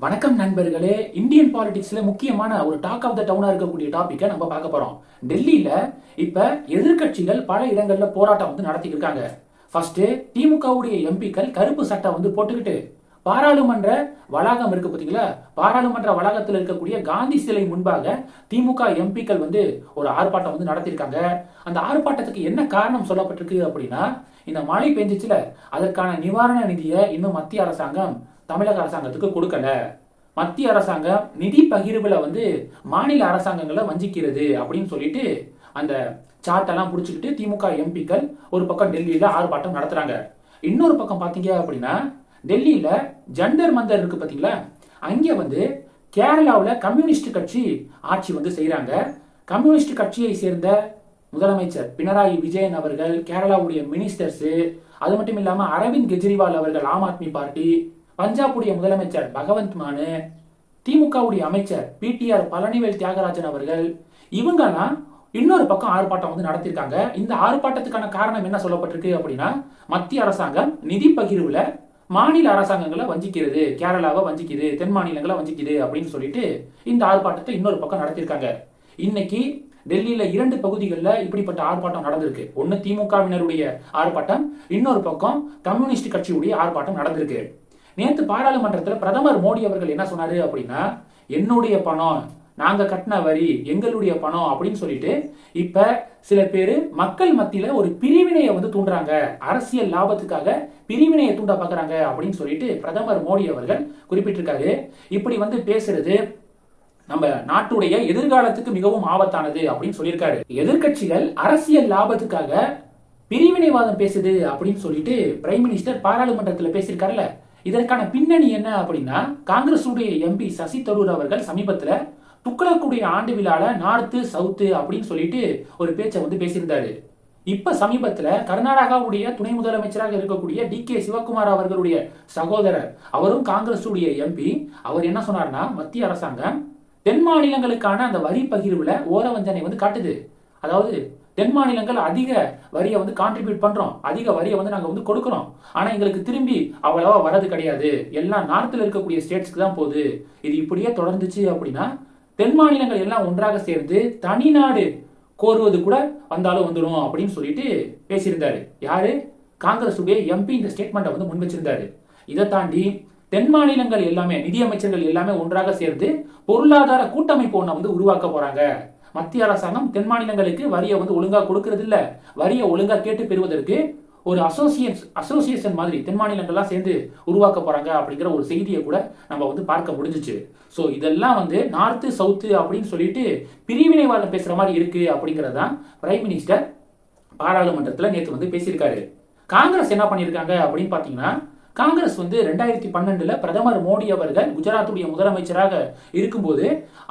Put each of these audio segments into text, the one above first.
வணக்கம் நண்பர்களே இந்தியன் பாலிடிக்ஸ்ல முக்கியமான ஒரு டாக் ஆஃப் த டவுனா இருக்கக்கூடிய டாபிக்கை நம்ம பார்க்க போறோம். டெல்லியில இப்ப எதிர்க்கட்சிகள் பல இடங்கள்ல போராட்டம் வந்து நடத்திட்டு இருக்காங்க. ஃபர்ஸ்ட் திமுகவுடைய எம்பிக்கள் கருப்பு சட்டை வந்து போட்டுக்கிட்டு பாராளுமன்ற வளாகம் இருக்கு பார்த்தீங்களா பாராளுமன்ற வளாகத்தில் இருக்கக்கூடிய காந்தி சிலை முன்பாக திமுக எம்பிக்கள் வந்து ஒரு ஆர்ப்பாட்டம் வந்து நடத்தியிருக்காங்க. அந்த ஆர்ப்பாட்டத்துக்கு என்ன காரணம் சொல்லப்பட்டிருக்கு அப்படின்னா இந்த மழை பெஞ்சிச்சுல அதற்கான நிவாரண நிதியை இன்னும் மத்திய அரசாங்கம் தமிழக அரசாங்கத்துக்கு கொடுக்கல. மத்திய அரசாங்கம் நிதி பகிர்வுல வந்து மாநில அரசாங்கங்களை வஞ்சிக்கிறது அப்படின்னு சொல்லிட்டு அந்த சார்ட்டெல்லாம் பிடிச்சிக்கிட்டு திமுக எம்பிக்கள் ஒரு பக்கம் டெல்லியில ஆர்ப்பாட்டம் நடத்துறாங்க. இன்னொரு பக்கம் பாத்தீங்க அப்படின்னா டெல்லியில ஜண்டர் மந்தர் இருக்கு பாத்தீங்களா? அங்க வந்து கேரளாவில் கம்யூனிஸ்ட் கட்சி ஆட்சி வந்து செய்கிறாங்க கம்யூனிஸ்ட் கட்சியை சேர்ந்த முதலமைச்சர் பினராயி விஜயன் அவர்கள் கேரளாவுடைய மினிஸ்டர்ஸு அது மட்டும் இல்லாமல் அரவிந்த் கெஜ்ரிவால் அவர்கள் ஆம் ஆத்மி பார்ட்டி பஞ்சாபுடைய முதலமைச்சர் பகவந்த் மானு திமுகவுடைய அமைச்சர் பிடிஆர் பழனிவேல் தியாகராஜன் அவர்கள் இவங்கெல்லாம் இன்னொரு பக்கம் ஆர்ப்பாட்டம் வந்து நடத்தியிருக்காங்க இந்த ஆர்ப்பாட்டத்துக்கான காரணம் என்ன சொல்லப்பட்டிருக்கு அப்படின்னா மத்திய அரசாங்கம் நிதி பகிர்வுல மாநில அரசாங்கங்களை வஞ்சிக்கிறது கேரளாவை வஞ்சிக்குது தென் மாநிலங்களை வஞ்சிக்குது அப்படின்னு சொல்லிட்டு இந்த ஆர்ப்பாட்டத்தை இன்னொரு பக்கம் நடத்தியிருக்காங்க இன்னைக்கு டெல்லியில இரண்டு பகுதிகளில் இப்படிப்பட்ட ஆர்ப்பாட்டம் நடந்திருக்கு. ஒன்னு திமுகவினருடைய ஆர்ப்பாட்டம் இன்னொரு பக்கம் கம்யூனிஸ்ட் கட்சியுடைய ஆர்ப்பாட்டம் நடந்திருக்கு. நேற்று பாராளுமன்றத்தில் பிரதமர் மோடி அவர்கள் என்ன சொன்னாரு அப்படின்னா என்னுடைய பணம் நாங்க கட்டின வரி எங்களுடைய பணம் அப்படின்னு சொல்லிட்டு இப்ப சில பேர் மக்கள் மத்தியில ஒரு பிரிவினையை வந்து தூண்டுறாங்க. அரசியல் லாபத்துக்காக பிரிவினையை தூண்ட பாக்குறாங்க அப்படின்னு சொல்லிட்டு பிரதமர் மோடி அவர்கள் குறிப்பிட்டிருக்காரு. இப்படி வந்து பேசுறது நம்ம நாட்டுடைய எதிர்காலத்துக்கு மிகவும் ஆபத்தானது அப்படின்னு சொல்லியிருக்காரு. எதிர்க்கட்சிகள் அரசியல் லாபத்துக்காக பிரிவினைவாதம் பேசுது அப்படின்னு சொல்லிட்டு பிரைம் மினிஸ்டர் பாராளுமன்றத்தில் பேசியிருக்காருல்ல. இதற்கான பின்னணி என்ன அப்படின்னா காங்கிரஸுடைய எம்பி சசி தரூர் அவர்கள் சமீபத்தில் துக்ளக்குடைய ஆண்டு விழால நார்த்து சவுத்து அப்படின்னு சொல்லிட்டு ஒரு பேச்சை வந்து பேசியிருந்தாரு. இப்ப சமீபத்துல கர்நாடகாவுடைய துணை முதலமைச்சராக இருக்கக்கூடிய டி கே சிவகுமார் அவர்களுடைய சகோதரர் அவரும் காங்கிரஸுடைய எம்பி அவர் என்ன சொன்னார்னா மத்திய அரசாங்கம் தென் மாநிலங்களுக்கான அந்த வரி பகிர்வுல ஓரவஞ்சனை வந்து காட்டுது. அதாவது தென் மாநிலங்கள் அதிக வரியை வந்து கான்ட்ரிபியூட் பண்றோம். அதிக வரியை வந்து நாங்கள் வந்து கொடுக்குறோம். ஆனால் எங்களுக்கு திரும்பி அவ்வளவா வரது கிடையாது. எல்லாம் நார்த்தில் இருக்கக்கூடிய ஸ்டேட்ஸ்க்கு தான் போகுது. இது இப்படியே தொடர்ந்துச்சு அப்படின்னா தென் மாநிலங்கள் எல்லாம் ஒன்றாக சேர்ந்து தனிநாடு கோருவது கூட வந்தாலும் வந்துடும் அப்படின்னு சொல்லிட்டு பேசியிருந்தாரு. யாரு? காங்கிரஸுடைய எம்பி இந்த ஸ்டேட்மெண்ட்டை வந்து முன் வச்சிருந்தாரு. இதை தாண்டி தென் மாநிலங்கள் எல்லாமே நிதியமைச்சர்கள் எல்லாமே ஒன்றாக சேர்ந்து பொருளாதார கூட்டமைப்பு ஒன்றை வந்து உருவாக்க போறாங்க. மத்திய அரசாங்கம் தென் மாநிலங்களுக்கு வரியை வந்து ஒழுங்காக கொடுக்கறது இல்லை வரியை ஒழுங்காக கேட்டு பெறுவதற்கு ஒரு அசோசியேட் அசோசியேஷன் மாதிரி தென் மாநிலங்கள்லாம் சேர்ந்து உருவாக்க போகிறாங்க அப்படிங்கிற ஒரு செய்தியை கூட நம்ம வந்து பார்க்க முடிஞ்சிச்சு. ஸோ இதெல்லாம் வந்து நார்த்து சவுத்து அப்படின்னு சொல்லிட்டு பிரிவினைவாதம் பேசுகிற மாதிரி இருக்குது அப்படிங்கிறதான் பிரைம் மினிஸ்டர் பாராளுமன்றத்தில் நேற்று வந்து பேசியிருக்காரு. காங்கிரஸ் என்ன பண்ணியிருக்காங்க அப்படின்னு பார்த்தீங்கன்னா காங்கிரஸ் வந்து ரெண்டாயிரத்தி பன்னெண்டுல பிரதமர் மோடி அவர்கள் குஜராத்துடைய முதலமைச்சராக இருக்கும்போது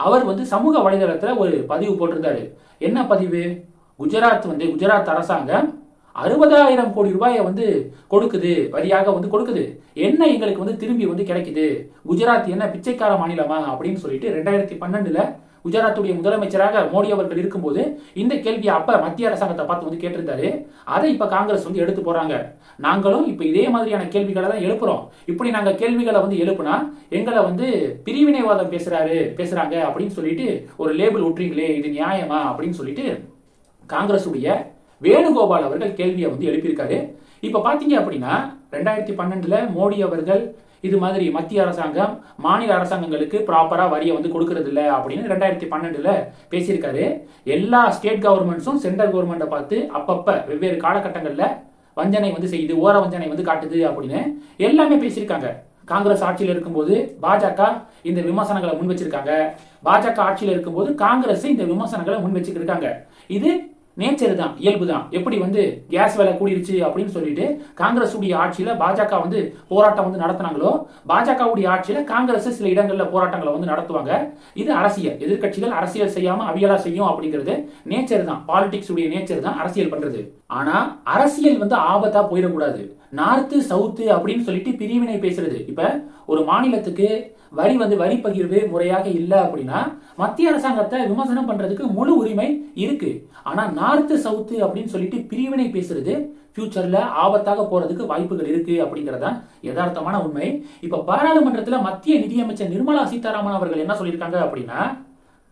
அவர் வந்து சமூக வலைதளத்துல ஒரு பதிவு போட்டிருந்தாரு. என்ன பதிவு? குஜராத் வந்து குஜராத் அரசாங்கம் அறுபதாயிரம் கோடி ரூபாயை வந்து கொடுக்குது வரியாக வந்து கொடுக்குது. என்ன எங்களுக்கு வந்து திரும்பி வந்து கிடைக்குது? குஜராத் என்ன பிச்சைக்கார மாநிலமா? அப்படின்னு சொல்லிட்டு ரெண்டாயிரத்தி பன்னெண்டுல குஜராத்துடைய முதலமைச்சராக மோடி அவர்கள் இருக்கும்போது இந்த கேள்வியை அப்ப மத்திய அரசாங்கத்தை பார்த்து வந்து கேட்டிருந்தாரு. அதை இப்ப காங்கிரஸ் வந்து எடுத்து போறாங்க. நாங்களும் இப்ப இதே மாதிரியான கேள்விகளை தான் எழுப்புறோம். இப்படி நாங்க கேள்விகளை வந்து எழுப்புனா எங்களை வந்து பிரிவினைவாதம் பேசுறாரு பேசுறாங்க அப்படின்னு சொல்லிட்டு ஒரு லேபிள் விட்டுறீங்களே இது நியாயமா அப்படின்னு சொல்லிட்டு காங்கிரஸுடைய வேணுகோபால் அவர்கள் கேள்வியை வந்து எழுப்பியிருக்காரு. இப்ப பாத்தீங்க அப்படின்னா ரெண்டாயிரத்தி பன்னெண்டுல மோடி அவர்கள் இது மாதிரி மத்திய அரசாங்கம் மாநில அரசாங்கங்களுக்கு ப்ராப்பராக வரியை வந்து கொடுக்கறது இல்லை அப்படின்னு ரெண்டாயிரத்தி பன்னெண்டில் பேசியிருக்காரு. எல்லா ஸ்டேட் கவர்மெண்ட்ஸும் சென்ட்ரல் கவர்மெண்ட்டை பார்த்து அப்பப்போ வெவ்வேறு காலகட்டங்களில் வஞ்சனை வந்து செய்யுது ஓர வஞ்சனை வந்து காட்டுது அப்படின்னு எல்லாமே பேசியிருக்காங்க. காங்கிரஸ் ஆட்சியில் இருக்கும்போது பாஜக இந்த விமர்சனங்களை முன் வச்சிருக்காங்க பாஜக ஆட்சியில் இருக்கும்போது காங்கிரஸ் இந்த விமர்சனங்களை முன் வச்சுக்கிருக்காங்க இது நேச்சர் தான் இயல்பு தான். எப்படி வந்து கேஸ் விலை கூடிருச்சு அப்படின்னு சொல்லிட்டு காங்கிரஸ் உடைய ஆட்சியில பாஜக வந்து போராட்டம் வந்து நடத்தினாங்களோ பாஜகவுடைய ஆட்சியில காங்கிரஸ் சில இடங்கள்ல போராட்டங்களை வந்து நடத்துவாங்க. இது அரசியல். எதிர்க்கட்சிகள் அரசியல் செய்யாம அவியலா செய்யும் அப்படிங்கிறது நேச்சர் தான். பாலிடிக்ஸ் உடைய நேச்சர் தான் அரசியல் பண்றது. ஆனா அரசியல் வந்து ஆபத்தா போயிடக்கூடாது. நார்த்து சவுத்து அப்படின்னு சொல்லிட்டு பிரிவினை பேசுறது. இப்ப ஒரு மாநிலத்துக்கு வரி வந்து வரி பகிர்வு முறையாக இல்லை அப்படின்னா மத்திய அரசாங்கத்தை விமர்சனம் பண்றதுக்கு முழு உரிமை இருக்கு. ஆனா நார்த்து சவுத்து அப்படின்னு சொல்லிட்டு பிரிவினை பேசுறது. ஃபியூச்சர்ல ஆபத்தாக போறதுக்கு வாய்ப்புகள் இருக்கு அப்படிங்கறதா யதார்த்தமான உண்மை. இப்ப பாராளுமன்றத்தில் மத்திய நிதியமைச்சர் நிர்மலா சீதாராமன் அவர்கள் என்ன சொல்லியிருக்காங்க அப்படின்னா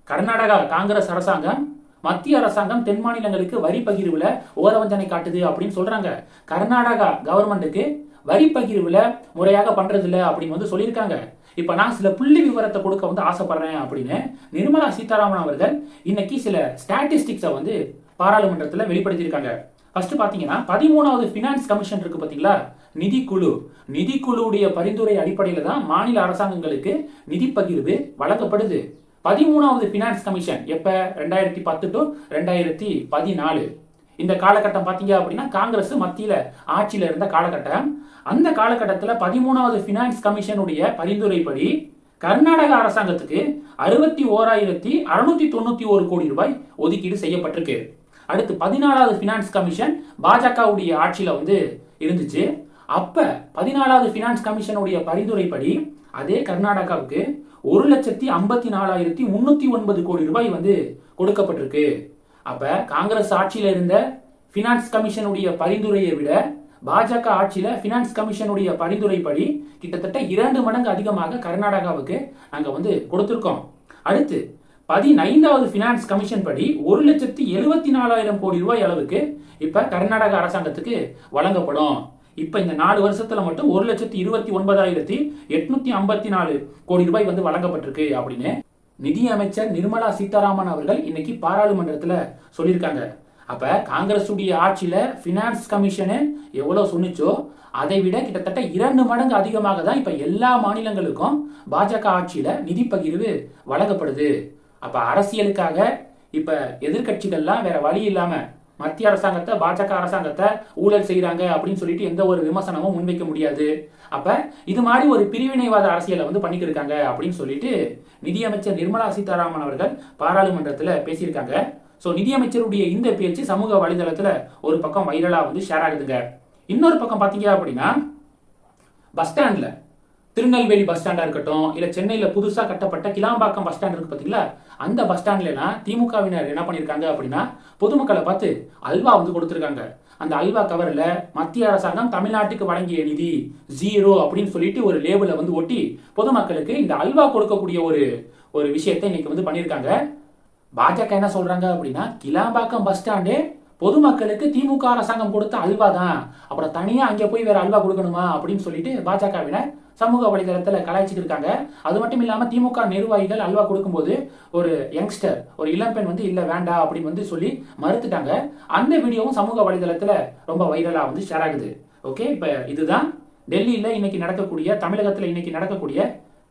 கர்நாடகா காங்கிரஸ் அரசாங்கம் மத்திய அரசாங்கம் தென் மாநிலங்களுக்கு வரி பகிர்வுல ஓரவஞ்சனை காட்டுது அப்படின்னு சொல்றாங்க. கர்நாடகா கவர்மெண்ட்டுக்கு வரி பகிர்வுல முறையாக பண்றது இல்லை அப்படின்னு வந்து சொல்லியிருக்காங்க. இப்ப நான் சில புள்ளி விவரத்தை கொடுக்க வந்து ஆசைப்படுறேன் அப்படின்னு நிர்மலா சீதாராமன் அவர்கள் இன்னைக்கு சில ஸ்டாட்டிஸ்டிக்ஸை வந்து பாராளுமன்றத்தில் வெளிப்படுத்தியிருக்காங்க. ஃபர்ஸ்ட் பாத்தீங்கன்னா பதிமூணாவது ஃபினான்ஸ் கமிஷன் இருக்கு பாத்தீங்களா? நிதிக்குழு நிதிக்குழுவுடைய பரிந்துரை அடிப்படையில் தான் மாநில அரசாங்கங்களுக்கு நிதி பகிர்வு வழங்கப்படுது. பதிமூணாவது ஃபினான்ஸ் கமிஷன் எப்ப? ரெண்டாயிரத்தி பத்து டு ரெண்டாயிரத்தி பதினாலு. இந்த காலகட்டம் பார்த்தீங்க அப்படின்னா காங்கிரஸ் மத்தியில ஆட்சியில இருந்த காலகட்டம். அந்த காலகட்டத்தில் பதிமூணாவது ஃபினான்ஸ் கமிஷனுடைய பரிந்துரைப்படி கர்நாடக அரசாங்கத்துக்கு அறுபத்தி ஓராயிரத்தி அறுநூத்தி தொண்ணூத்தி ஒரு கோடி ரூபாய் ஒதுக்கீடு செய்யப்பட்டிருக்கு. அடுத்து பதினாலாவது ஃபினான்ஸ் கமிஷன் பாஜகவுடைய ஆட்சியில வந்து இருந்துச்சு. அப்ப பதினாலாவது ஃபினான்ஸ் கமிஷனுடைய பரிந்துரைப்படி அதே கர்நாடகாவுக்கு ஒரு லட்சத்தி ஐம்பத்தி நாலாயிரத்தி முன்னூத்தி ஒன்பது கோடி ரூபாய் வந்து கொடுக்கப்பட்டிருக்கு. அப்ப காங்கிரஸ் ஆட்சியில இருந்த ஃபினான்ஸ் கமிஷனுடைய பரிந்துரையை விட பாஜக ஆட்சியில ஃபினான்ஸ் கமிஷனுடைய பரிந்துரைப்படி கிட்டத்தட்ட இரண்டு மடங்கு அதிகமாக கர்நாடகாவுக்கு நாங்க வந்து கொடுத்திருக்கோம். அடுத்து பதினைந்தாவது பினான்ஸ் கமிஷன் படி ஒரு லட்சத்தி எழுபத்தி நாலாயிரம் கோடி ரூபாய் அளவுக்கு இப்ப கர்நாடக அரசாங்கத்துக்கு வழங்கப்படும். இப்ப இந்த நாலு வருஷத்துல மட்டும் ஒரு லட்சத்தி இருபத்தி ஒன்பதாயிரத்தி எட்நூத்தி ஐம்பத்தி நாலு கோடி ரூபாய் வந்து வழங்கப்பட்டிருக்கு அப்படின்னு நிதி அமைச்சர் நிர்மலா சீதாராமன் அவர்கள் இன்னைக்கு பாராளுமன்றத்துல சொல்லியிருக்காங்க. அப்ப காங்கிரஸ் உடைய ஆட்சியில பினான்ஸ் கமிஷனு எவ்வளவு சொன்னிச்சோ அதை விட கிட்டத்தட்ட இரண்டு மடங்கு அதிகமாக தான் இப்ப எல்லா மாநிலங்களுக்கும் பாஜக ஆட்சியில நிதி பகிர்வு வழங்கப்படுது. அப்ப அரசியலுக்காக இப்ப எதிர்கட்சிகள்லாம் வேற வழி இல்லாம மத்திய அரசாங்கத்தை பாஜக அரசாங்கத்தை ஊழல் செய்யறாங்க அப்படின்னு சொல்லிட்டு எந்த ஒரு விமர்சனமும் முன்வைக்க முடியாது. அப்ப இது மாதிரி ஒரு பிரிவினைவாத அரசியலை வந்து பண்ணிட்டு இருக்காங்க அப்படின்னு சொல்லிட்டு நிதியமைச்சர் நிர்மலா சீதாராமன் அவர்கள் பாராளுமன்றத்தில் பேசியிருக்காங்க. ஸோ நிதியமைச்சருடைய இந்த பேச்சு சமூக வலைதளத்தில் ஒரு பக்கம் வைரலாக வந்து ஷேர் ஆகுதுங்க. இன்னொரு பக்கம் பார்த்தீங்க அப்படின்னா பஸ் ஸ்டாண்டில் திருநெல்வேலி பஸ் ஸ்டாண்டாக இருக்கட்டும் இல்லை சென்னையில் புதுசாக கட்டப்பட்ட கிளாம்பாக்கம் பஸ் ஸ்டாண்ட் இருக்கு பார்த்தீங்களா அந்த பஸ் ஸ்டாண்ட்லாம் திமுகவினர் என்ன பண்ணியிருக்காங்க அப்படின்னா பொதுமக்களை பார்த்து அல்வா வந்து கொடுத்துருக்காங்க. அந்த அல்வா கவரில் மத்திய அரசாங்கம் தமிழ்நாட்டுக்கு வழங்கிய நிதி ஜீரோ அப்படின்னு சொல்லிட்டு ஒரு லேபிளை வந்து ஒட்டி பொதுமக்களுக்கு இந்த அல்வா கொடுக்கக்கூடிய ஒரு ஒரு விஷயத்தை இன்னைக்கு வந்து பண்ணியிருக்காங்க. பாஜக என்ன சொல்றாங்க அப்படின்னா கிளாம்பாக்கம் பஸ் ஸ்டாண்டே பொதுமக்களுக்கு திமுக அரசாங்கம் கொடுத்த அல்வா தான் அப்புறம் தனியாக அங்கே போய் வேற அல்வா கொடுக்கணுமா அப்படின்னு சொல்லிட்டு பாஜகவினர் சமூக வலைதளத்தில் கலாய்ச்சிட்டு இருக்காங்க. அது மட்டும் இல்லாமல் திமுக நிர்வாகிகள் அல்வா கொடுக்கும்போது ஒரு யங்ஸ்டர் ஒரு இளம்பெண் வந்து இல்லை வேண்டாம் அப்படின்னு வந்து சொல்லி மறுத்துட்டாங்க. அந்த வீடியோவும் சமூக வலைதளத்தில் ரொம்ப வைரலாக வந்து ஷேர் ஆகுது. ஓகே இப்போ இதுதான் டெல்லியில் இன்னைக்கு நடக்கக்கூடிய தமிழகத்தில் இன்னைக்கு நடக்கக்கூடிய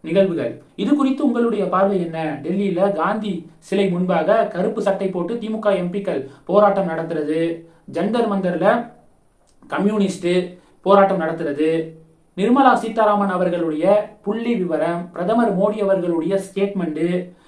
நிகழ்வுகள். இது குறித்து உங்களுடைய பார்வை என்ன? டெல்லியில காந்தி சிலை முன்பாக கருப்பு சட்டை போட்டு திமுக எம்பிக்கள் போராட்டம் நடத்துறது. ஜந்தர் மந்தர்ல கம்யூனிஸ்ட் போராட்டம் நடத்துறது. நிர்மலா சீதாராமன் அவர்களுடைய புள்ளி விவரம் பிரதமர் மோடி அவர்களுடைய ஸ்டேட்மெண்ட்டு